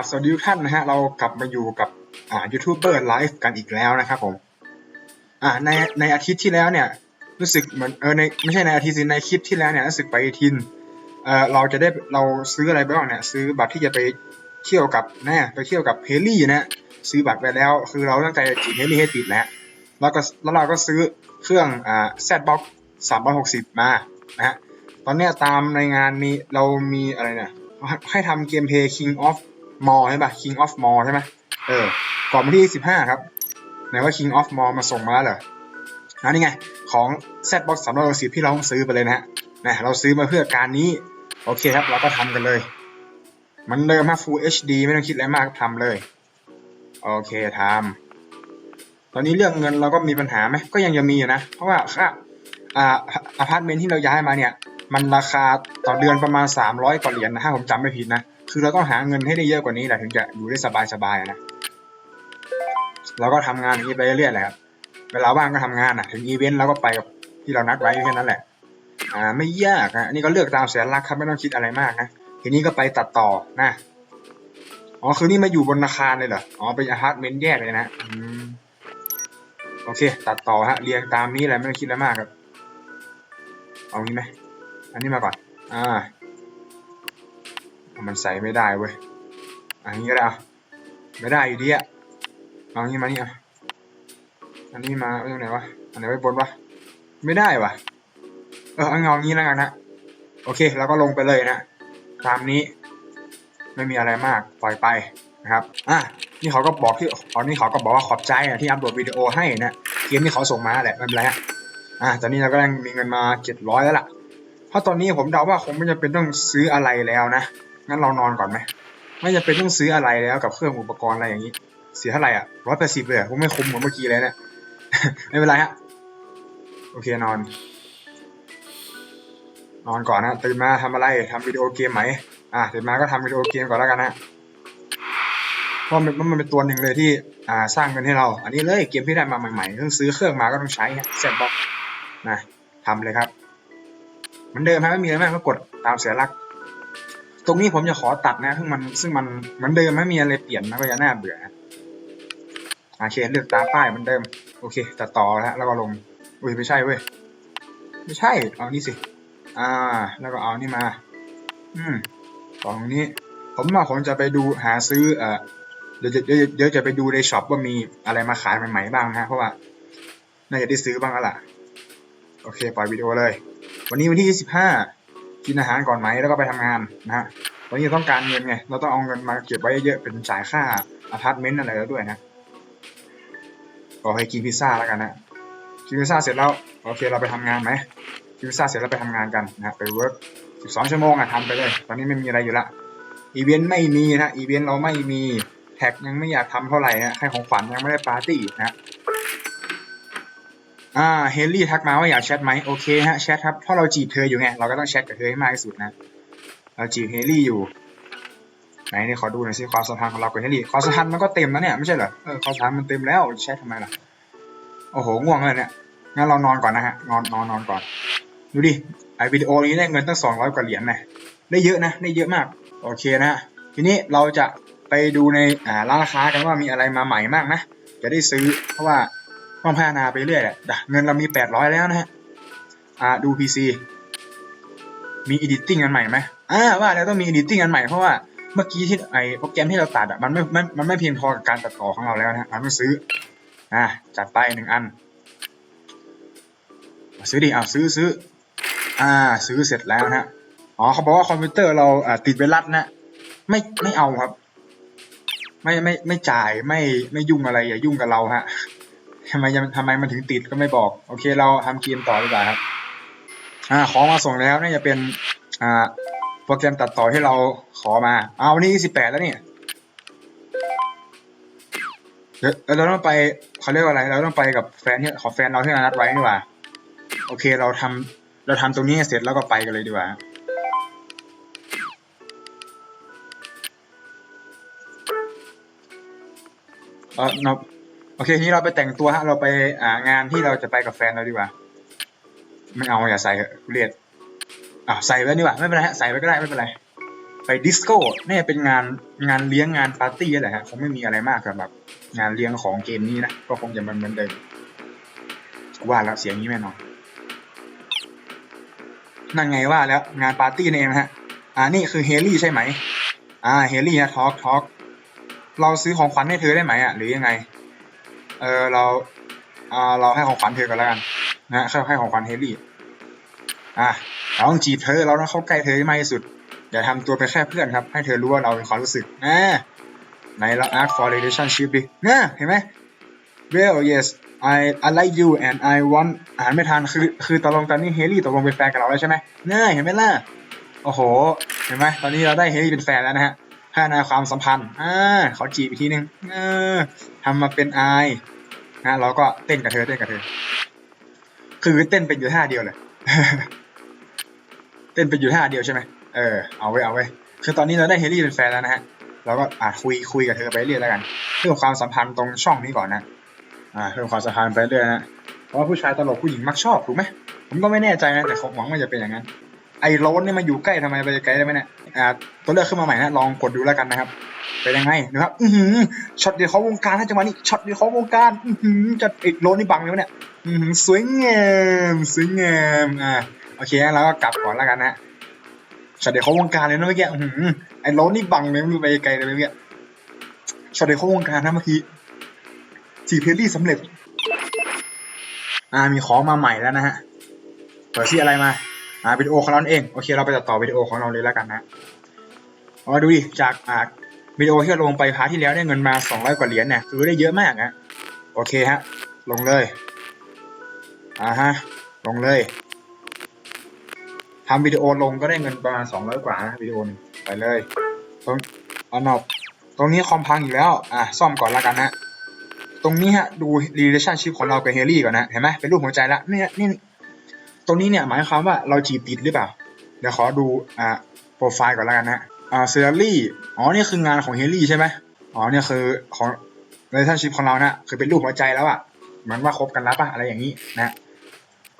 บสวัสดีทุกท่านนะฮะเรากลับมาอยู่กับอ่ายูทูบเบอร์ไลฟ์กันอีกแล้วนะครับผมอ่าในในอาทิตย์ที่แล้วเนี่ยรู้สึกเหมือนเออในไม่ใช่ในอาทิตย์สิในคลิปที่แล้วเนี่ยรู้สึกไปทินเออเราจะได้เราซื้ออะไรไปบ้างเนี่ยซื้อบัตรที่จะไปเที่ยวกับแน่ไปเที่ยวกับเฮลี่นะซื้อบัตรไปแล้ว คือเราตั้งใจจีบเฮลี่ให้ติดแล้วแล้วก็แล้วเราก็ซื้อเครื่องอ่าแซดบ็อกสามร้อยหกสิบมานะฮะตอนเนี้ยตามในงานมีเรามีอะไรเนี่ยให้ทำเกมเพลย์ King of Mall ใช่ปะ King of Mall ใช่ไหมเออ ก่อนวันที่สิบห้าครับไหนว่า King of Mall มาส่งมาแล้วเหรออันนี้ไง ของ Z-Box 360ที่เราต้องซื้อไปเลยนะฮะนะเราซื้อมาเพื่อการนี้ โอเคครับ เราก็ทำกันเลย มันเดิมฮะ Full HD ไม่ต้องคิดอะไรมากทำเลย โอเคทำตอนนี้เรื่องเงินเราก็มีปัญหาไหมก็ยังจะมีอยู่นะ เพราะว่าค่าอ่าอพาร์ตเมนต์ที่เราย้ายมาเนี่ย มันราคาต่อเดือนประมาณ 300กว่าเหรียญนะถ้าผมจำไม่ผิดนะ คือเราต้องหาเงินให้ได้เยอะกว่านี้แหละถึงจะอยู่ได้สบายๆนะเราก็ทำงานอย่างนี้ไปเรื่อยๆแหละครับเวลาว่างก็ทำงานอะ ถึงอีเวนต์เราก็ไปกับที่เรานัดไว้แค่นั้นแหละ อ่า ไม่ยากอะอันนี้ก็เลือกตามแสนรักครับไม่ต้องคิดอะไรมากนะทีนี้ก็ไปตัดต่อนะอ๋อคือนี่มาอยู่บนอาคารเลยเหรออ๋อเป็นอพาร์ตเมนต์แยกเลยนะอืมโอเค ตัดต่อฮะเรียงตามนี้แหละไม่ต้องคิดอะไรมากครับเอางี้ไหมอันนี้มาก่อน อ่า มันใส่ไม่ได้เว้ยอันนี้ก็ได้เอาไม่ได้อยู่ดีอะเอางี้มานี่อาอันนี้มาไว้ตรงไหนวะอันไหนไว้บนวะไม่ได้วะเออเอาเงางี้แล้วกันนะโอเคแล้วก็ลงไปเลยนะตามนี้ไม่มีอะไรมากปล่อยไปนะครับอะนี่เขาก็บอกที่ตอนนี้เขาก็บอกว่าขอบใจอะที่อัพโหลดวิดีโอให้นะเกมที่เขาส่งมาแหละไม่เป็นไรฮะอะตอนนี้เราก็ยังมีเงินมาเจ็ดร้อยแล้วล่ะเพราะตอนนี้ผมเดาว่าคงไม่จำเป็นต้องซื้ออะไรแล้วนะ งั้นเรานอนก่อนไหม ไม่จำเป็นต้องซื้ออะไรแล้วกับเครื่องอุปกรณ์อะไรอย่างนี้ เสียเท่าไหร่อะร้อยแปดสิบเลยอะผมไม่คุ้มเหมือนเมื่อกี้เลยเนี่ย ไม่เป็นไรฮะ โอเคนอน นอนก่อนนะ ตื่นมาทำอะไรทำวิดีโอเกมไหม อะตื่นมาก็ทำวิดีโอเกมก่อนแล้วกันนะเพราะมันมันเป็นตัวหนึ่งเลยที่อ่าสร้างเงินให้เรา อันนี้เลยเกมที่ได้มาใหม่ๆต้องซื้อเครื่องมาก็ต้องใช้เซ็ตบ็อกนะทำเลยครับเหมือนเดิมฮะไม่มีอะไรมากก็กดตามเสียลัก รงนี้ผมจะขอตัดนะซึ่งมันซึ่งมันเหมือนเดิมไม่มีอะไรเปลี่ยนนะก็จะน่าเบื่อโอเคเลือกตามป้ายเหมือนเดิม โอเคตัดต่อแล้วแล้วก็ลงอุ้ยไม่ใช่เว้ยไม่ใช่เอานี่สิ อ่า แล้วก็เอานี่มา อืมตรงนี้ ผมว่าผมจะไปดูหาซื้อเอ่อเดี๋ยวจะเดี๋ยวเดี๋ยวจะไปดูในช็อปว่ามีอะไรมาขายใหม่ๆบ้างนะเพราะว่าน่าจะได้ซื้อบ้างแล้วล่ะ โอเค ปล่อยวิดีโอเลย วันนี้วันที่ 25 กินอาหารก่อนไหมแล้วก็ไปทำงานนะฮะวันนี้ต้องการเงินไงเราต้องเอาเงินมาเก็บไว้เยอะเป็นจ่ายค่าอพาร์ตเมนต์อะไรแล้วด้วยนะก็ให้กินพิซซ่าแล้วกันนะกินพิซซ่าเสร็จแล้วโอเคเราไปทำงานไหมกินพิซซ่าเสร็จแล้วไปทำงานกันนะไปเวิร์ก12 ชั่วโมงอะทำไปเลย ตอนนี้ไม่มีอะไรอยู่ละอีเวนต์ไม่มีนะอีเวนต์เราไม่มีแท็กยังไม่อยากทำเท่าไหร่ฮะให้ของขวัญยังไม่ได้ปาร์ตี้นะ อ่าเฮนรี่ทักมาว่าอยากแชทไหมโอเคฮะแชทครับเพราะเราจีบเธออยู่ไงเราก็ต้องแชทกับเธอให้มากที่สุดนะเราจีบเฮนรี่อยู่ไหนนี่ขอดูหน่อยสิความสัมพันธ์ของเรากับเฮนรี่ความสัมพันธ์มันก็เต็มแล้วเนี่ยไม่ใช่เหรอเออความสัมพันธ์มันเต็มแล้วแชททำไมล่ะโอ้โหง่วงเลยเนี่ยงั้นเรานอนก่อนนะฮะนอนนอนนอนก่อนดูดิไอวิดีโอนี้ได้เงินตั้งสองร้อยกว่าเหรียญนะได้เยอะนะได้เยอะมากโอเคนะฮะทีนี้เราจะไปดูในอ่าร้านค้ากันว่ามีอะไรมาใหม่มากนะจะได้ซื้อเพราะว่า ต้องพัฒนาไปเรื่อยแหละด่ะเงินเรามีแปดร้อยแล้วนะฮะอ่าดู PC มี editing อันใหม่ไหมอ่าว่าแล้วต้องมี editing อันใหม่เพราะว่าเมื่อกี้ที่ไอโปรแกรมที่เราตัดอะมันไม่ไม่มันไม่เพียงพอกับการตัดต่อของเราแล้วนะมันต้องซื้ออ่าจัดไปหนึ่งอัน ซื้อดิเอาซื้อซื้ออ่าซื้อเสร็จแล้วนะฮะอ๋อเขาบอกว่าคอมพิวเตอร์เราอ่าติดไวรัสนะไม่ไม่เอาครับ ไม่ไม่ไม่จ่ายไม่ไม่ยุ่งอะไรอย่ายุ่งกับเราฮะ ทำไมยังทำไมมันถึงติดก็ไม่บอก โอเค เราทำเกมต่อดีกว่าครับ อ่า ของมาส่งแล้วน่าจะเป็น อ่า โปรแกรมตัดต่อที่เราขอมา เอาวันนี้สิบแปดแล้วนี่เดี๋ยวเราต้องไปเขาเรียกว่าอะไร เราต้องไปกับแฟนที่ขอแฟนเราที่เรานัดไว้นี่ว่า โอเค เราทำเราทำตรงนี้เสร็จแล้วก็ไปกันเลยดีกว่าเออเนา โอเคทีนี้เราไปแต่งตัวฮะเราไปอ่างานที่เราจะไปกับแฟนเราดีกว่า ไม่เอาอย่าใส่เถอะเรียดอะใส่ไว้ดีกว่าไม่เป็นไรฮะใส่ไว้ก็ได้ไม่เป็นไร ไปดิสโก้น่าจะเป็นงานงานเลี้ยงงานปาร์ตี้แหละฮะคงไม่มีอะไรมากกับแบบงานเลี้ยงของเกมนี้นะก็คงจะมันเหมือนเดิมว่าแล้วเสียงนี้แน่นอนนั่นไงว่าแล้วงานปาร์ตี้นี่เองนะฮะอ่านี่คือเฮลี่ใช่ไหม อ่าเฮลี่นะทอล์กทอล์กเราซื้อของขวัญให้เธอได้ไหมอะหรือยังไง เออเราอ่าเราให้ของขวัญเธอกันแล้วกันนะเข้าให้ของขวัญเฮลี่อะเราต้องจีบเธอเราต้องเข้าใกล้เธอให้มากที่สุดอย่าทำตัวเป็นแค่เพื่อนครับ ให้เธอรู้ว่าเราเป็นความรู้สึกนะไหนเรา ask for relationship ดินะเห็นไหม well yes I I like you and I want อ่านไม่ทันคือคือตกลงตอนนี้เฮลี่ตกลงเป็นแฟนกับเราแล้วใช่ไหมเน่เห็นไหมล่ะโอ้โห เห็นไหมตอนนี้เราได้เฮลี่เป็นแฟนแล้วนะฮะ พัฒนาความสัมพันธ์อ่าเขอจีบอีกทีนึงเออทำมาเป็นไอนะเราก็เต้นกับเธอเต้นกับเธอ คือเต้นเป็นอยู่ท่าเดียวเลยเต้นเป็นอยู่ท่าเดียวใช่ไหมเออเอาไว้เอาไว้คือตอนนี้เราได้เฮลี่เป็นแฟนแล้วนะฮะเราก็อะคุยคุยกับเธอไปเรื่อยแล้วกันเพิ่มความสัมพันธ์ตรงช่องนี้ก่อนนะอ่าเพิ่มความสัมพันธ์ไปเรื่อยนะเพราะผู้ชายตลกผู้หญิงมักชอบถูกไหมผมก็ไม่แน่ใจนะแต่ผมหวังว่าจะเป็นอย่างนั้น ไอ้โรนนี่มาอยู่ใกล้ทำไมไปไกลได้ไหมเนี่ยอ่าตัวเลือกขึ้นมาใหม่นะลองกดดูแล้วกันนะครับเป็นยังไงนะครับอือหือช็อตเดียวเขาวงการนะจังหวะนี้ช็อตเดียวเขาวงการอือหือจะไอ้โรนนี่บังเลยวะเนี่ยอือหือสวยงามสวยงามอ่าโอเคงั้นเราก็กลับก่อนแล้วกันนะช็อตเดียวเขาวงการเลยนะเมื่อกี้อือหือไอ้โรนนี่บังเลยไม่รู้ไปไกลเลยเมื่อกี้ช็อตเดียวเขาวงการนะเมื่อกี้จีเพลลี่สำเร็จอ่ามีของมาใหม่แล้วนะฮะเปิดที่อะไรมา อ่าวิดีโอของเราเองโอเคเราไปตัดต่อวิดีโอของเราเลยแล้วกันนะอ๋อดูดิจากอ่าวิดีโอที่เราลงไปพาร์ทที่แล้วได้เงินมา 200 กว่าเหรียญเนี่ยคือได้เยอะมากนะโอเคฮะลงเลยอ่าฮะลงเลยทำวิดีโอลงก็ได้เงินประมาณ 200 กว่านะวิดีโอนึงไปเลยตรงอันนอบตรงนี้คอมพังอีกแล้วอะซ่อมก่อนแล้วกันนะตรงนี้ฮะดู relationship ของเรากับเฮลี่ก่อนนะเห็นไหมเป็นรูปหัวใจละเนี่ยนี่ รงนี้เนี่ยหมายความว่าเราจีบติดหรือเปล่า เดี๋ยวขอดูอ่าโปรไฟล์ก่อนแล้วกันนะอ่าเซอรี่อ๋อนี่คืองานของเฮลี่ใช่ไหมอ๋อเนี่ยคือของ relationship ของเรานะคือเป็นรูปหัวใจแล้วอะเหมือนว่าคบกันแล้วปะอะไรอย่างนี้นะ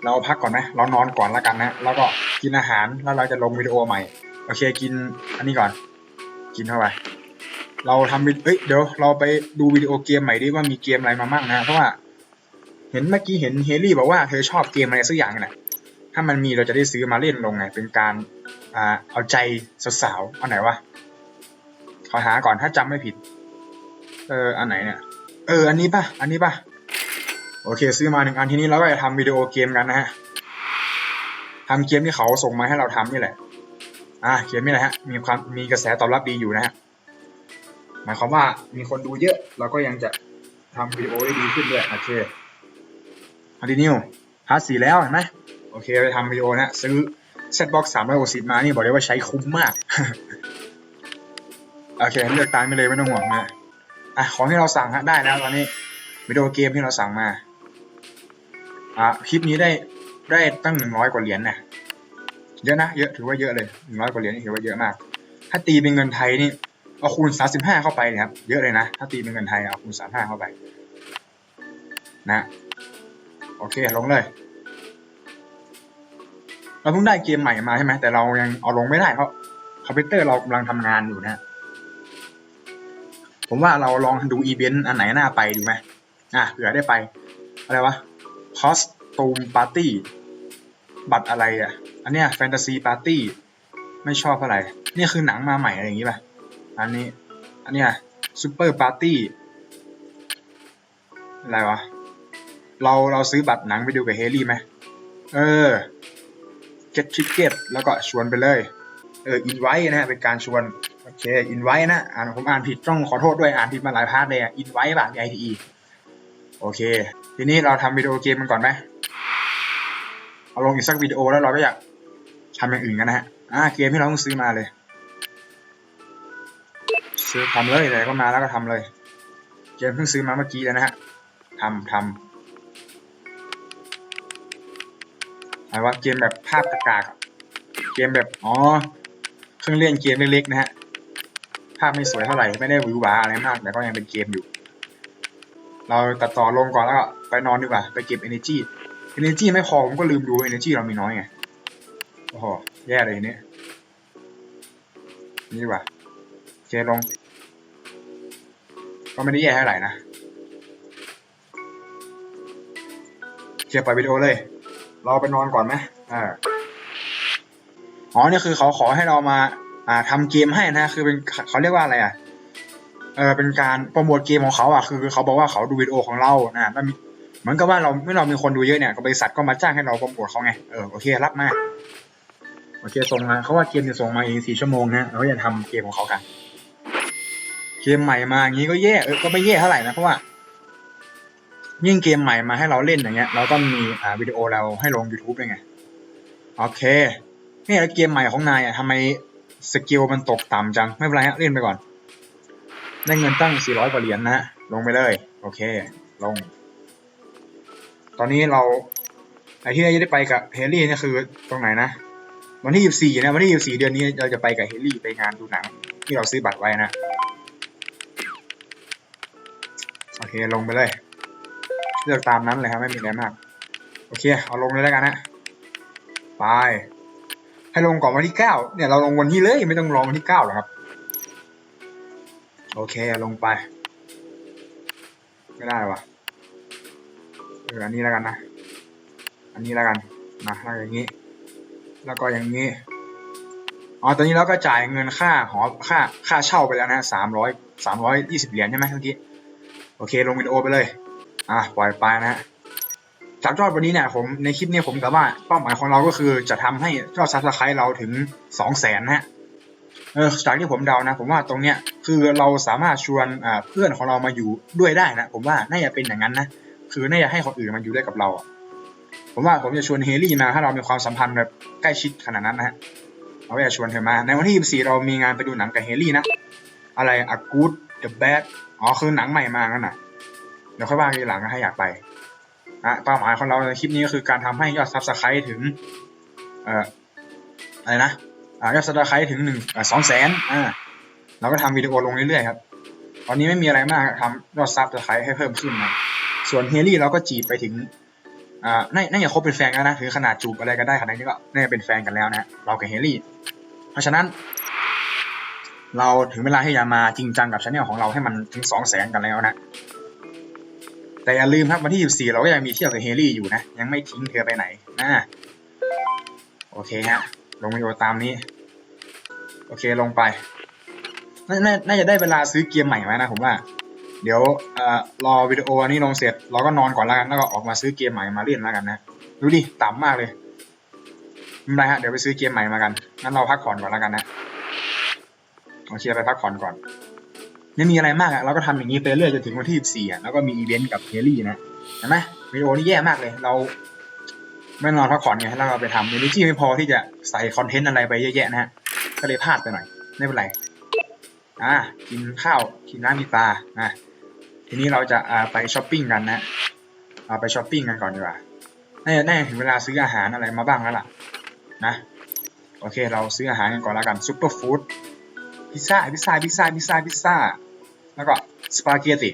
เราพักก่อนไหมเรานอนก่อนแล้วกันนะ แล้วก็กินอาหารแล้วเราจะลงวิดีโอใหม่ โอเคกินอันนี้ก่อน กินเข้าไปเราทำเอ้ยเดี๋ยวเราไปดูวิดีโอเกมใหม่ดิว่ามีเกมอะไรมามั่งนะเพราะว่า เห็นเมื่อกี้เห็นเฮลี่บอกว่าเธอชอบเกมอะไรสักอย่างน่ะามันมีเราจะได้ซื้อมาเล่นลงไง เป็นการอ่าเอาใจสาวๆเอาไหนวะขอหาก่อนถ้าจำไม่ผิด เอออันไหนเนี่ย เออ อันนี้ป่ะ อันนี้ป่ะ โอเค ซื้อมาหนึ่งอันทีนี้เราก็จะทำวิดีโอเกมกันนะฮะทำเกมที่เขาส่งมาให้เราทำนี่แหละ อ่าเกมนี่แหละฮะ มีความมีกระแสตอบรับดีอยู่นะฮะ หมายความว่ามีคนดูเยอะ เราก็ยังจะทำวิดีโอได้ดีขึ้นด้วย โอเคอันนี้นิวฮาร์ดสีแล้วเห็นไหม โอเคไปทำวิดีโอนะ ซื้อเซตบ็อกซ์สามร้อยหกสิบมานี่บอกเลยว่าใช้คุ้มมาก โอเค เลือกตามไปเลยไม่ต้องห่วงนะอะของที่เราสั่งฮะได้แล้วตอนนี้วิดีโอเกมที่เราสั่งมา อะคลิปนี้ได้ได้ตั้งหนึ่งร้อยกว่าเหรียญนะเยอะนะเยอะถือว่าเยอะเลยหนึ่งร้อยกว่าเหรียญนี่ถือว่าเยอะมาก ถ้าตีเป็นเงินไทยนี่เอาคูณสามสิบห้าเข้าไปนี่ยครับ เยอะเลยนะ ถ้าตีเป็นเงินไทยเอาคูณสามห้าเข้าไป นะ โอเคลงเลย เราเพิ่งได้เกมใหม่มาใช่ไหมแต่เรายังเอาลงไม่ได้เพราะคอมพิวเตอร์เรากำลังทำงานอยู่นะผมว่าเราลองดูอีเวนต์อันไหนน่าไปดูไหมอะเผื่อได้ไป อะไรวะคอสตูมปาร์ตี้บัตรอะไรอะ อันเนี้ยแฟนตาซีปาร์ตี้ไม่ชอบเท่าไหร่นี่คือหนังมาใหม่อะไรอย่างงี้ป่ะ อันนี้ อันเนี้ยซูเปอร์ปาร์ตี้อะไรวะ เราเราซื้อบัตรหนังไปดูกับเฮลี่ไหมเออ get ticket แล้วก็ชวนไปเลยเออ invite นะฮะเป็นการชวนโอเค invite นะอ่านผมอ่านผิดต้องขอโทษด้วยอ่านผิดมาหลายพาร์ทเลยอะ invite ป่ะ ITE โอเค ทีนี้เราทำวิดีโอเกมมันก่อนไหมเอาลงอีกสักวิดีโอแล้วเราก็อยากทำอย่างอื่นกันนะฮะอ่าเกมที่เราเพิ่งซื้อมาเลย ซื้อทำเลยอะไรก็มาแล้วก็ทำเลย เกมเพิ่งซื้อมาเมื่อกี้เลยนะฮะทำทำ อะไรวะเกมแบบภาพกากๆอะเกมแบบอ๋อเครื่องเล่นเกมเล็กๆนะฮะภาพไม่สวยเท่าไหร่ไม่ได้หวือหวาอะไรมากแต่ก็ยังเป็นเกมอยู่ เราตัดต่อลงก่อนแล้วก็ไปนอนดีกว่าไปเก็บ energy energy ไม่พอผมก็ลืมดู energy เรามีน้อยไงโอ้โหแย่เลยทีนี้นี่ดีกว่าเคลง ก็ไม่ได้แย่เท่าไหร่นะเคลียร์ปล่อยวิดีโอเลย เราไปนอนก่อนไหมอ่าอ๋อเนี่ยคือเขาขอให้เรามา อ่าทำเกมให้นะคือเป็นเขาเรียกว่าอะไรอะเออเป็นการโปรโมทเกมของเขาอะคือเขาบอกว่าเขาดูวิดีโอของเรานะมันเหมือนกับว่าเราเมื่อเรามีคนดูเยอะเนี่ยบริษัทก็มาจ้างให้เราโปรโมทเขาไงเออโอเครับมาโอเคส่งมาเขาว่าเกมจะส่งมาอีกสี่ชั่วโมงนะเราก็จะทำเกมของเขากัน เกมใหม่มาอย่างนี้ก็แย่เออก็ไม่แย่เท่าไหร่นะเพราะว่า ยิ่งเกมใหม่มาให้เราเล่นอย่างเงี้ย เราก็มีอ่าวิดีโอเราให้ลง YouTube ด้วยไง โอเคนี่แล้วเกมใหม่ของนายอะทำไมสกิลมันตกต่ำจัง ไม่เป็นไรฮะเล่นไปก่อน ได้เงินตั้ง 400กว่าเหรียญนะฮะลงไปเลย โอเค ลง ตอนนี้เราไอ้ที่เราจะได้ไปกับเฮลี่เนี่ยคือตรงไหนนะ วันที่ 24 นะ วันที่ 24 เดือนนี้เราจะไปกับเฮลี่ไปงานดูหนัง ที่เราซื้อบัตรไว้นะ โอเค ลงไปเลย เลือกตามนั้นเลยครับไม่มีอะไรมาก โอเค เอาลงเลยแล้วกันนะไปให้ลงก่อนวันที่9เนี่ยเราลงวันนี้เลยไม่ต้องรอวันที่9หรอกครับ โอเคลงไป ไม่ได้วะเอออันนี้แล้วกันนะ อันนี้แล้วกันนะแล้วอย่างนี้ แล้วก็อย่างนี้อ๋อตอนนี้เราก็จ่ายเงินค่าหอค่าค่าเช่าไปแล้วนะสามร้อยสามร้อยยี่สิบเหรียญใช่ไหมเมื่อกี้โอเค ลงวิดีโอไปเลย อะปล่อยไปนะฮะจากยอดวันนี้เนี่ยผมในคลิปนี้ผมแต่ว่าเป้าหมายของเราก็คือจะทำให้ยอดซับสไครต์เราถึงสองแสนนะฮะเออจากที่ผมเดานะ ผมว่าตรงเนี้ยคือเราสามารถชวนเพื่อนของเรามาอยู่ด้วยได้นะ ผมว่าน่าจะเป็นอย่างนั้นนะคือน่าจะให้คนอื่นมาอยู่ด้วยกับเรา ผมว่าผมจะชวนเฮลี่มาถ้าเรามีความสัมพันธ์แบบใกล้ชิดขนาดนั้นนะฮะเราก็จะชวนเธอมา ในวันที่ 24 เรามีงานไปดูหนังกับเฮลี่นะ อะไร A Good The Bad อ๋อคือหนังใหม่มางั้นน่ะ ดี๋ยวค่อยว่ากันทีหลังนะถ้าอยากไปอะเป้าหมายของเราในคลิปนี้ก็คือการทำให้ยอดซับสไครต์ถึงเอ่ออะไรนะอยอดซับสไครต์ถึงหนึ่งสองแสนอ่าเราก็ทำวิดีโอลงเรื่อยๆครับตอนนี้ไม่มีอะไรมากทำยอดซับสไครต์ให้เพิ่มขึ้นนะส่วนเฮลี่เราก็จีบไปถึงอ่าน่าน่าจะคบเป็นแฟนกันนะถึงขนาดจูบอะไรกันได้ขนาดนี้ก็น่าจะเป็นแฟนกันแล้วนะเรากับเฮลี่ เพราะฉะนั้น เราถึงเวลาที่จะมาจริงจังกับช anel ของเราให้มันถึงสองแสนกันแล้วนะ แต่อย่าลืมครับวันที่ 14 เราก็ยังมีเที่ยวกับเฮลี่อยู่นะ ยังไม่ทิ้งเธอไปไหนนะโอเคฮะ ลงวิดีโอตามนี้ โอเคลงไปนนน่าจะได้เวลาซื้อเกมใหม่ไหมนะผมว่า เดี๋ยวอรอวิดีโออันนี้ลงเสร็จ เราก็นอนก่อนแล้วกันแล้วก็ออกมาซื้อเกมใหม่มาเล่นแล้วกันนะดูดิต่ำมากเลยไม่เป็นไรฮะเดี๋ยวไปซื้อเกมใหม่มากันงั้นเราพักผ่อนก่อนแล้วกันนะโอเคไปพักผ่อนก่อน ไม่มีอะไรมากอะเราก็ทำอย่างนี้ไปเรื่อยจนถึงวันที่ 14อะแล้วก็มีอีเวนต์กับเฮลี่นะเห็นไหมวิดีโอนี่แย่มากเลย เราไม่นอนพักผ่อนไงแล้วเราไปทำเอเนจีไม่พอที่จะใส่คอนเทนต์อะไรไปเยอะแยะนะฮะก็เลยพลาดไปหน่อยไม่เป็นไรอ่ากินข้าวกินน้ำมีปลาอะทีนี้เราจะอ่าไปช้อปปิ้งกันนะเอาไปช้อปปิ้งกันก่อนดีกว่าน่าจะน่ถึงเวลาซื้ออาหารอะไรมาบ้างแล้วล่ะนะโอเคเราซื้ออาหารกันก่อนแล้วกันซุปเปอร์ฟู้ดพิซซ่าพิซซ่าพิซซ่าพิซซ่าพิซซ่า แล้วก็สปาเกตติ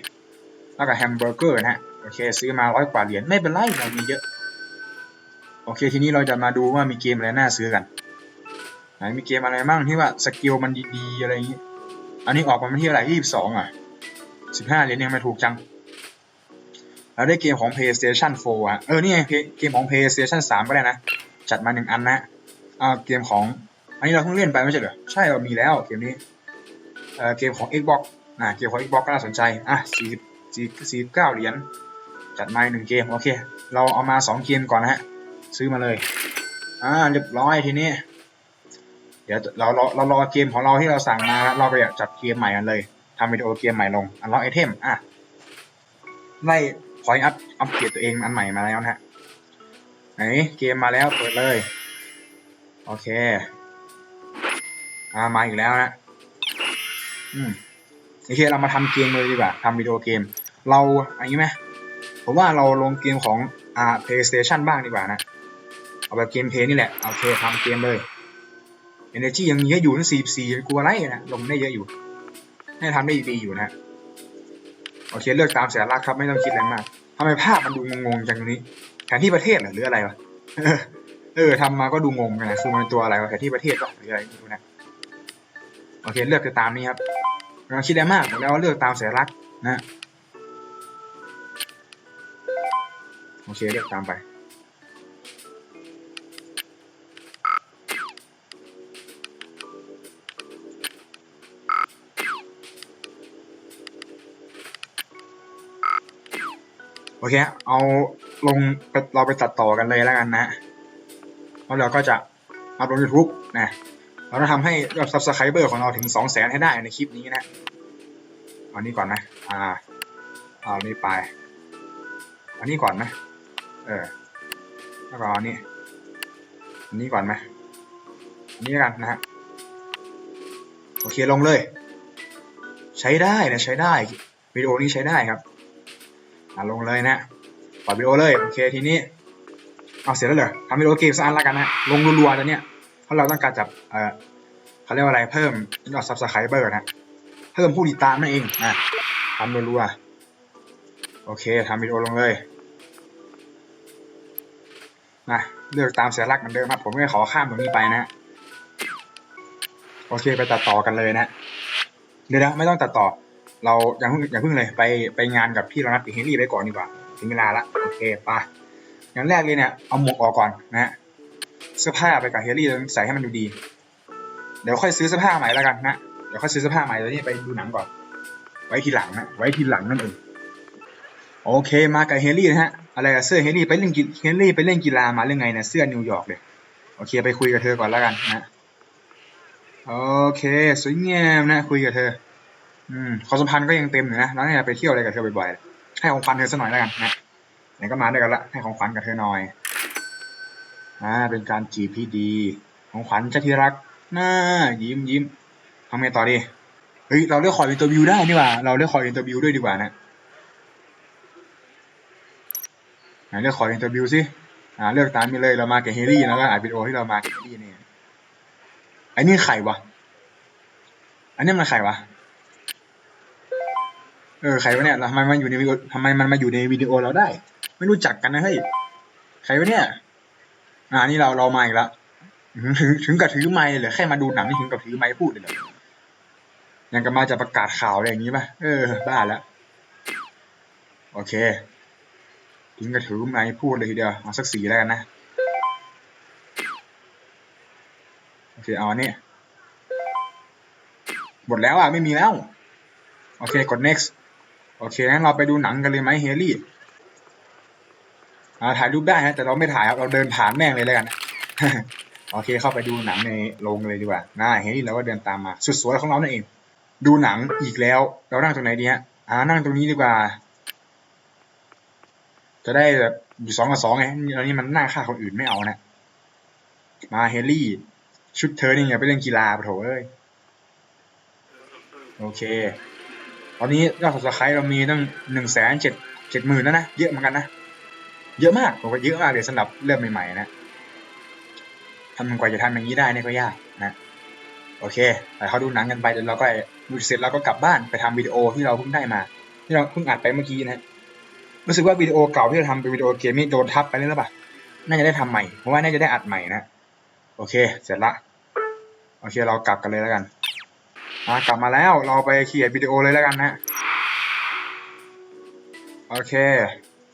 แล้วก็แฮมเบอร์เกอร์นะฮะโอเคซื้อมาร้อยกว่าเหรียญไม่เป็นไรเรามีเยอะ โอเคทีนี้เราจะมาดูว่ามีเกมอะไรน่าซื้อกันไหนมีเกมอะไรบ้างที่ว่าสกิลมันดีๆอะไรอย่างนี้อันนี้ออกมาวันที่อะไรยี่สิบสองอะสิบห้าเหรียญยังไม่ถูกจังเราได้เกมของ PlayStation 4อะเออนี่ไงเกมของ PlayStation 3 ก็ได้นะ จัดมาหนึ่งอันนะอ่าเกมของอันนี้เราเพิ่งเล่นไปไม่ใช่เหรอใช่เรามีแล้วเกมนี้เออเกมของ Xbox อ่าเกมของ Xbox ก็น่าสนใจ อะสี่สี่สี่เก้าเหรียญ จัดมาหนึ่งเกม โอเค เราเอามาสองเกมก่อนนะฮะ ซื้อมาเลย อ่า เรียบร้อยทีนี้ เดี๋ยวเราเราเรารอเกมของเราที่เราสั่งมา เราไปจัดเกมใหม่กันเลยทำวิดีโอเกมใหม่ลง อันล็อกไอเทม อะ ไล่พอยอัพอัพเกรดตัวเองอันใหม่มาแล้วนะฮะ ไหนเกมมาแล้วเปิดเลย โอเค อ่ามาอีกแล้วนะ อืม โอเคเรามาทำเกมเลยดีกว่าทำวิดีโอเกม เราอันนี้ไหมผมว่าเราลงเกมของอ่า PlayStation บ้างดีกว่านะ เอาแบบเกมเพย์นี่แหละโอเคทำเกมเลย Energy ยังมีเยอะอยู่นะ44กลัวไรนะลงได้เยอะอยู่ให้ทำได้ดีอยู่นะโอเคเลือกตามแสนรักครับไม่ต้องคิดอะไรมากทำไมภาพมันดูงงๆจังตรงนี้แผนที่ประเทศหรืออะไรวะเออทำมาก็ดูงงกันนะคือมันตัวอะไรวะแผนที่ประเทศก็หรืออะไรไม่รู้นะโอเคเลือกไปตามนี้ครับ ไม่ต้องคิดอะไรมากบอกแล้วว่าเลือกตามสัญลักษณ์นะโอเคเลือกตามไปโอเค เอาลงเราไปตัดต่อกันเลยแล้วกันนะ แล้วเราก็จะอัพลง YouTube นะ เราจะทำให้ยอด subscriber ของเราถึง2 0 0 0 0 0ให้ได้ในคลิปนี้นะเอานี้ก่อนนะอ่าเอานี้ไปอันนี้ก่อนไหมเออแล้วก็เอาอันนี้อันนี้ก่อนไหมอันนี้กันนะฮะโอเคลงเลย ใช้ได้นะใช้ได้วิดีโอนี้ใช้ได้ครับอะลงเลยนะปล่อยวิดีโอเลยโอเคทีนี้เอาเสร็จแล้วเหรอทำวิดีโอเกมสักอันล้วกันนะลงรัวๆตอนเนี้ย เพราะเราต้องการจับเออเขาเรียกว่าอะไรเพิ่มยอด subscriber นะเพิ่มผู้ติดตามนั่นเองนะทำรัวๆโอเคทำวิดีโอลงเลยนะเลือกตามเสียหลักษณ์เหมือนเดิมครับผมไม่ขอข้ามตรงนี้ไปนะโอเคไปตัดต่อกันเลยนะเดี๋ยวนะไม่ต้องตัดต่อ เราอย่าเพิ่งอย่าเพิ่งเลยไปไปงานกับพี่เรานัดกับเฮนรี่ไปก่อนดีกว่าถึงเวลาละโอเคไปอย่างแรกเลยเนี่ยเอาหมวกออกก่อนนะฮะ เสื้อผ้าไปกับเฮนรี่ใส่ให้มันดูดี เดี๋ยวค่อยซื้อเสื้อผ้าใหม่แล้วกันนะ เดี๋ยวค่อยซื้อเสื้อผ้าใหม่เดี๋ยวนี้ไปดูหนังก่อน ไว้ทีหลังนะ ไว้ทีหลังนั่นเอง โอเค มากับเฮนรี่นะฮะ อะไรอะเสื้อเฮนรี่ไปเล่นกีเฮนรี่ไปเล่นกีฬามาเรื่องไงเนี่ย เสื้อนิวยอร์กเลย โอเค ไปคุยกับเธอก่อนแล้วกันนะ โอเค สวยงามนะ คุยกับเธอ อืมความสัมพันธ์ก็ยังเต็มอยู่นะ แล้วเนี่ยไปเที่ยวอะไรกับเธอบ่อยๆ ให้ของขวัญเธอสักหน่อยแล้วกันนะไหนก็มาด้วยกันละ ให้ของขวัญกับเธอหน่อย อ่าเป็นการจีบที่ดี ของขวัญเจ้าที่รักน่ายิ้มยิ้มทำไงต่อดีเฮ้ยเราเลือกขออินเตอร์วิวได้นี่หว่า เราเลือกขออินเตอร์วิวด้วยดีกว่านะไหนเลือกขออินเตอร์วิวสิอ่าเลือกตามนี้เลยเรามากับเฮลี่แล้วก็อัดวิดีโอที่เรามากับเฮลี่เนี่ยไอ้นี่ใครวะอันนี้มันใครวะเออใครวะเนี่ยทำไมมันอยู่ในวิดีโอทำไมมันมาอยู่ในวิดีโอเราได้ ไม่รู้จักกันนะเฮ้ยใครวะเนี่ย อ่านี่เราเรามาอีกแล้วถึงถึงกับถือไมค์เลยแค่มาดูหนังนี่ถึงกับถือไมค์พูดเลยเหรอยังกับมาจะประกาศข่าวอะไรอย่างนี้ป่ะเออ บ้าแล้วโอเคถึงกับถือไมค์พูดเลยทีเดียวเอาสักสีแล้วกันนะโอเคเอาอันนี้หมดแล้วอะไม่มีแล้ว โอเคกด next โอเคงั้นเราไปดูหนังกันเลยไหมเฮลี่ อ่าถ่ายรูปได้ฮะแต่เราไม่ถ่ายครับเราเดินผ่านแม่งเลยแล้วกันโอเคเข้าไปดูหนังในโรงเลยดีกว่าน่าเฮลี่เราก็เดินตามมา สุดสวยของเรานั่นเอง ดูหนังอีกแล้ว เรานั่งตรงไหนดีฮะอ่านั่งตรงนี้ดีกว่า จะได้แบบอยู่สองกับสองไงตอนนี้มันนั่งฆ่าคนอื่นไม่เอานะมาเฮลี่ ชุดเธอนี่ไงไปเล่นกีฬาปะโถเอ้ยโอเค ตอนนี้ยอด subscribe เรามีตั้งหนึ่งแสนเจ็ดเจ็ดหมื่นแล้วนะ เยอะเหมือนกันนะ เยอะมากผมว่าเยอะมากเลยสำหรับเริ่มใหม่ๆนะทำกว่าจะทำอย่างนี้ได้เนี่ยก็ยากนะโอเคไปเขาดูหนังกันไปเดี๋ยวเราก็ดูเสร็จเราก็กลับบ้านไปทำวิดีโอที่เราเพิ่งได้มา ที่เราเพิ่งอัดไปเมื่อกี้นะรู้สึกว่าวิดีโอเก่าที่เราทำเป็นวิดีโอเกมนี่โดนทับไปแล้วหรือเปล่าน่าจะได้ทำใหม่เพราะว่าน่าจะได้อัดใหม่นะโอเค เสร็จละโอเคเรากลับกันเลยแล้วกันอ่ากลับมาแล้วเราไปเขียนวิดีโอเลยแล้วกันนะโอเค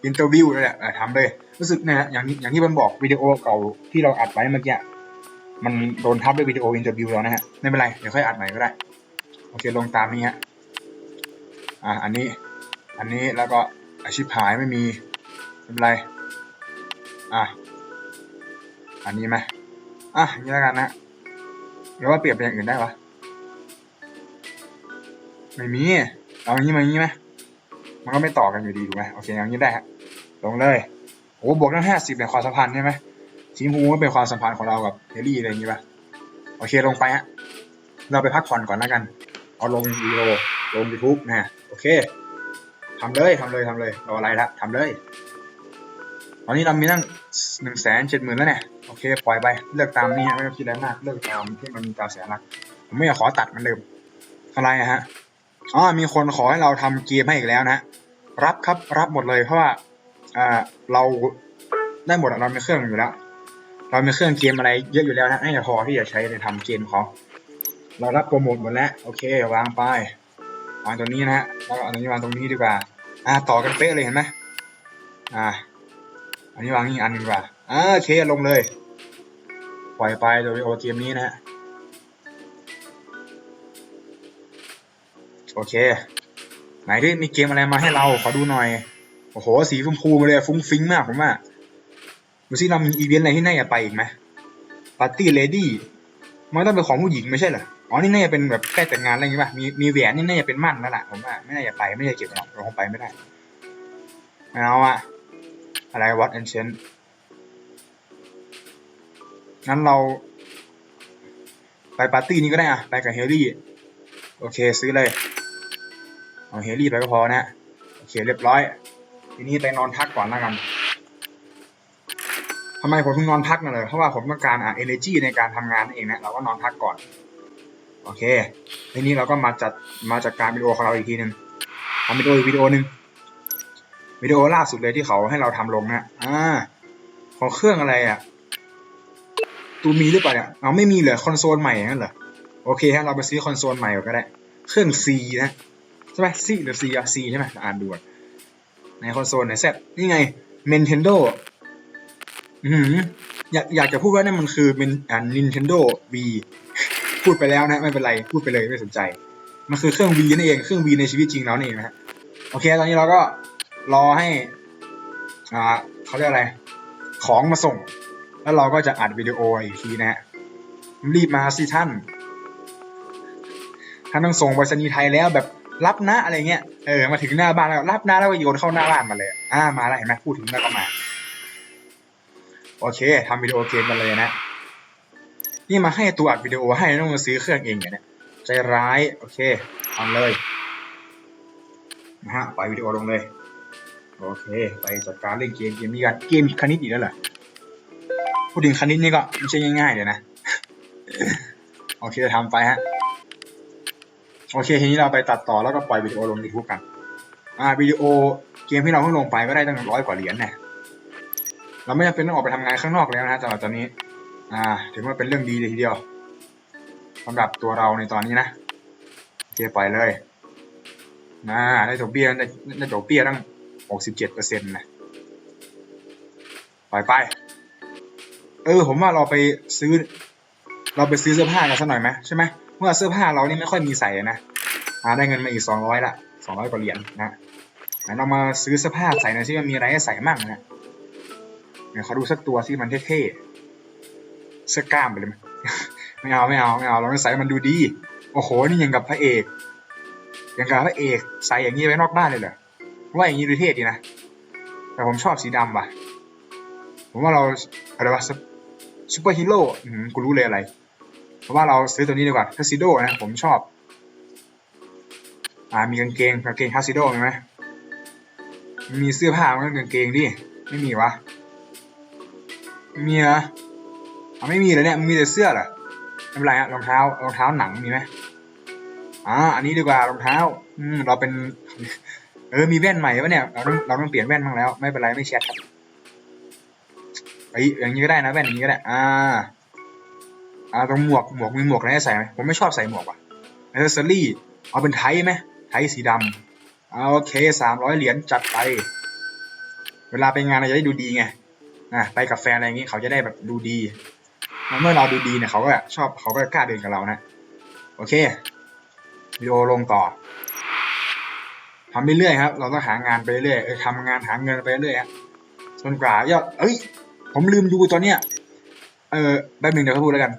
อินเตอร์วิวเลยแหละทำเลยรู้สึกเนี่ยอย่างอย่างที่มันบอกวิดีโอเก่าที่เราอัดไว้เมื่อกี้มันโดนทับด้วยวิดีโออินเตอร์วิวแล้วนะฮะไม่เป็นไรเดี๋ยวค่อยอัดใหม่ก็ได้โอเคลงตามนี้ฮะอะอันนี้อันนี้แล้วก็อาชีพหายไม่มีไม่เป็นไรอะอันนี้ไหมอะอย่างนี้แล้วกันนะหรือว่าเปลี่ยนเป็นอย่างอื่นได้ปะไม่มีเอาอย่างนี้มาอย่างนี้ไหมมันก็ไม่ต่อกันอยู่ดีถูกไหมโอเคอย่างนี้ได้ฮะ ลงเลยโอ้บวกตั้งห้าสิบในความสัมพันธ์ใช่ไหมสีชมพูก็เป็นความสัมพันธ์ของเรากับเฮลี่อะไรอย่างนี้ป่ะโอเคลงไปฮะเราไปพักผ่อนก่อนแล้วกัน เอาลงวีโอลงยูทูบนะโอเคทำเลยทำเลยทำเลยรออะไรละทำเลย ตอนนี้เรามีตั้งหนึ่งแสนเจ็ดหมื่นแล้วเนี่ยโอเคปล่อยไปเลือกตามนี้ฮะไม่ต้องคิดอะไรมากเลือกตามที่มันมีตามแสนหลักผมไม่อยากขอตัดมันเดิมอะไรฮะอ๋อมีคนขอให้เราทำเกมให้อีกแล้วนะรับครับรับหมดเลยเพราะว่า อ่าเราได้หมดเรามีเครื่องอยู่แล้ว เรามีเครื่องเกมอะไรเยอะอยู่แล้วนะน่าจะพอที่จะใช้ในทำเกมเขาเรารับโปรโมทหมดแล้วโอเควางไปวางตรงนี้นะฮะแล้วอาตรงนี้วางตรงนี้ดีกว่า อ่าต่อกันเป๊ะเลยเห็นไหมอ่า อันนี้วางนี่อันนึงดีกว่าอ่าโอเคลงเลย ปล่อยไปโดยโอเกมนี้นะฮะโอเค ไหนดิมีเกมอะไรมาให้เราขอดูหน่อย โอ้โห สีชมพูมาเลยฟุ้งฟิ้งมากผมว่าดูสิเรามีอีเวนต์อะไรที่น่าจะไปอีกไหมปาร์ตี้เลดี้มันต้องเป็นของผู้หญิงไม่ใช่เหรออ๋อนี่น่าจะเป็นแบบใกล้แต่งงานอะไรอย่างงี้ป่ะมีมีแหวนนี่น่าจะเป็นมั่นแล้วล่ะผมว่าไม่น่าจะไปไม่น่าจะเก็บหรอกเราคงไปไม่ได้ไม่เอาอะอะไรวัดแอนเชนงั้นเรา ไปปาร์ตี้นี้ก็ได้อะไปกับเฮลลี่โอเคซื้อเลยเอาเฮลลี่ไปก็พอนะโอเคเรียบร้อย ทีนี้ไปนอนพักก่อนแล้วกันทำไมผมถึงนอนพักน่ะเลยเพราะว่าผมต้องการอะ energy ในการทำงานนั่นเองนะเราก็นอนพักก่อน โอเค ทีนี้เราก็มาจัดมาจัดการวิดีโอของเราอีกทีหนึ่งทำวิดีโออีกวิดีโอหนึ่งวิดีโอล่าสุดเลยที่เขาให้เราทำลงนะอ่าของเครื่องอะไรอะตูมีหรือเปล่าเนี่ยเอาไม่มีเหรอคอนโซลใหม่งั้นเหรอโอเคฮะเราไปซื้อคอนโซลใหม่ก็ได้ เครื่อง C นะใช่ไหม C หรือ C อะ C ใช่ไหมอ่านดูก่อน ในคอนโซลไหนแซดนี่ไง Nintendo อือหือยากอยากจะพูดว่านั่นมันคือเป็นอ่า Nintendo V พูดไปแล้วนะ ไม่เป็นไรพูดไปเลยไม่สนใจ มันคือเครื่อง V นั่นเองเครื่อง V ในชีวิตจริงแล้วนี่นะฮะโอเค ตอนนี้เราก็รอให้ อ่าเขาเรียกอะไร ของมาส่ง แล้วเราก็จะอัดวิดีโออีกทีนะฮะรีบมาสิท่านท่านต้องส่งไปรษณีย์ไทยแล้วแบบ รับนะอะไรเงี้ยเออมาถึงหน้าบ้านแล้วรับนะแล้วก็โยนเข้าหน้าบ้านมาเลย อ่ามาแล้วเห็นไหมพูดถึงแล้วก็มา โอเคทำวิดีโอเกมกันเลยนะนี่มาให้ตัวอัดวิดีโอให้ต้องมาซื้อเครื่องเองอย่างเนี้ยใจร้ายโอเคทำเลยนะฮะปล่อยวิดีโอลงเลยโอเค ไปจัดการเล่นเกมเกมนี้กันเกมคณิตอีกแล้วเหรอพูดถึงคณิตนี่ก็ไม่ใช่ง่ายๆเลยนะ โอเคทำไปฮะ โอเคทีนี้เราไปตัดต่อแล้วก็ปล่อยวิดีโอลงยูทูบกัน อ่าวิดีโอเกมที่เราเพิ่งลงไปก็ได้ตั้งร้อยกว่าเหรียญเนี่ยเราไม่จำเป็นต้องออกไปทำงานข้างนอกแล้วนะสำหรับตอนนี้ อ่า ถือว่าเป็นเรื่องดีเลยทีเดียวสำหรับตัวเราในตอนนี้นะโอเคปล่อยเลยนะได้ดอกเบี้ยได้ได้ดอกเบี้ยตั้งหกสิบเจ็ดเปอร์เซ็นต์นะปล่อยไป เออ ผมว่าเราไปซื้อ เราไปซื้อเสื้อผ้ากันสักหน่อยไหมใช่ไหม เมื่อเสื้อผ้าเรานี่ไม่ค่อยมีใส่นะอ่าได้เงินมาอีกสองร้อยละสองร้อยกว่าเหรียญนะไหนเรามาซื้อเสื้อผ้าใส่น่อยสิมันมีอะไรให้ใส่มั่งนะเดี๋ยวเขาดูสักตัวสิมันเท่ๆเสื้อกล้ามไปเลยไหมไม่เอาไม่เอาไม่เอาเราต้องใส่มันดูดีโอ้โหนี่ยังกับพระเอกยังกับพระเอกใส่อย่างนี้ไว้นอกบ้านเลยเหรอว่าอย่างนี้ดูเท่ดีนะแต่ผมชอบสีดำว่ะ ผมว่าเราอะไรวะซูเปอร์ฮีโร่อืมกูรู้เลยอะไร เพราะว่าเราซื้อตัวนี้ดีกว่าทัสซิโดนะผมชอบ อ่ามีกางเกงกางเกงทัสซิโดมีไหมมีเสื้อผ้ามันก็กางเกงดิไม่มีวะมีนะอ่าไม่มีเลยเนี่ยมีแต่เสื้อเหรอไม่เป็นไรอะรองเท้ารองเท้าหนังมีไหมอ่าอันนี้ดีกว่ารองเท้าอืมเราเป็นเออมีแว่นใหม่ปะเนี่ยเราต้องเราต้องเปลี่ยนแว่นบ้างแล้ว ไม่เป็นไรไม่แชทครับไอ้อย่างนี้ก็ได้นะแว่นอย่างนี้ก็ได้อ่า อ่าตรงหมวกหมวกมีหมวกอะไรให้ใส่ไหมผมไม่ชอบใส่หมวกว่ะเอเซอรี่เอาเป็นไทไหมไทสีดำเอาโอเคสามร้อยเหรียญจัดไป เวลาไปงานเราจะได้ดูดีไงอะไปกับแฟนอะไรอย่างงี้เขาจะได้แบบดูดีเมื่อเราดูดีเนี่ยเขาก็ชอบเขาก็กล้าเดินกับเรานะโอเควิดีโอลงต่อทำไปเรื่อยครับ เราต้องหางานไปเรื่อยเออทำงานหาเงินไปเรื่อยฮะจนกว่ายอดเอ้ย ผมลืมดูตอนเนี้ยเออแป๊บหนึ่งเดี๋ยวเขาพูดแล้วกัน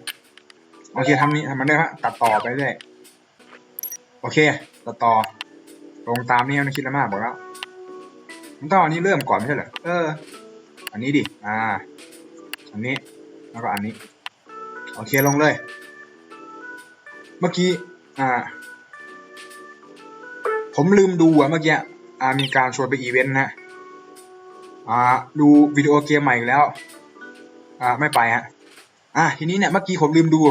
โอเคทำนี้ทำมันได้ฮะตัดต่อไปเรื่อยโอเค ตัดต่อ ลงตามนี้ไม่คิดอะไรมากบอกแล้วมันต้องอันนี้เริ่มก่อนไม่ใช่เหรอเออ อันนี้ดิ อ่า อันนี้ แล้วก็อันนี้ โอเคลงเลย เมื่อกี้ อ่า ผมลืมดูอะเมื่อกี้ อ่า มีการชวนไปอีเวนต์นะ อ่า ดูวิดีโอเกมใหม่อีกแล้ว อ่า ไม่ไปฮะ อะทีนี้เนี่ย เมื่อกี้ผมลืมดู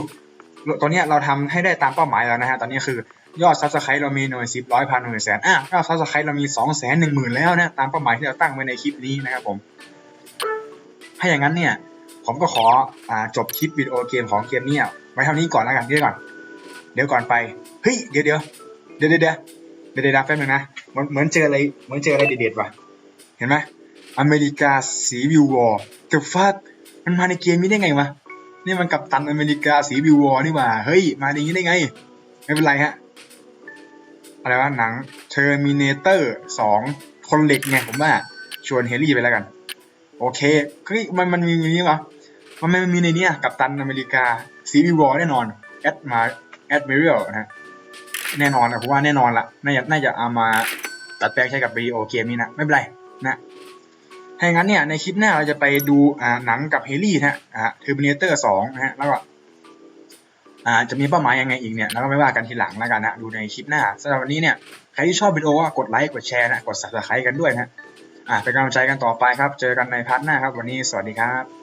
ตอนนี้เราทำให้ได้ตามเป้าหมายแล้วนะฮะ ตอนนี้คือยอดซับสไครต์เรามีหน่วยสิบร้อยพันหมื่นแสนอะยอดซับสไครต์เรามีสองแสนหนึ่งหมื่นแล้วนะตามเป้าหมายที่เราตั้งไว้ในคลิปนี้นะครับผมถ้าอย่างนั้นเนี่ยผมก็ขออจบคลิปวิดีโอเกมของเกมนี้ไว้เท่านี้ก่อนแล้วกันเดี๋ยวก่อน เดี๋ยวก่อนไปเฮ้ยเดี๋ยวเดี๋ยวเดี๋ยวเดี๋ยวเดี๋ยวเดี๋ยวเดี๋ยวแป๊บนึงนะเหมือนเหมือนเจออะไรเหมือนเจออะไรเด็ดๆว่ะเห็นไหมอเมริกาสีวิววอร์แต่ฟาดมันมาในเกมนี้ได้ไงวะ นี่มันกับตันอเมริกาสีวิววอร์นี่หว่า เฮ้ย มาอย่างนี้ได้ไง ไม่เป็นไรฮะ อะไรวะหนัง Terminator 2คนเหล็กไงผมว่า ชวนเฮลี่ไปแล้วกัน โอเคเฮ้ยมันมันมีอย่างนี้วะมันไม่มีในนี้กับตันอเมริกาซีวิววอร์แน่นอนแอดมาแอดเมริลนะแน่นอนนะผมว่าแน่นอนละน่าจะน่าจะเอามาตัดแปลงใช้กับวิดีโอเกมนี้นะ ไม่เป็นไร ถ้าอย่างนั้นเนี่ยในคลิปหน้าเราจะไปดูอ่าหนังกับเฮลี่นะฮะอ่าเทอร์มินเตอร์สองนะฮะแล้วก็อ่าจะมีเป้าหมายยังไงอีกเนี่ยแล้วก็ไม่ว่ากันทีหลังแล้วกันนะดูในคลิปหน้าสำหรับวันนี้เนี่ยใครที่ชอบวิดีโอก็กดไลค์กดแชร์นะกด subscribe กันด้วยนะอ่าเป็นกำลังใจกันต่อไปครับ เจอกันในพาร์ทหน้าครับ วันนี้สวัสดีครับ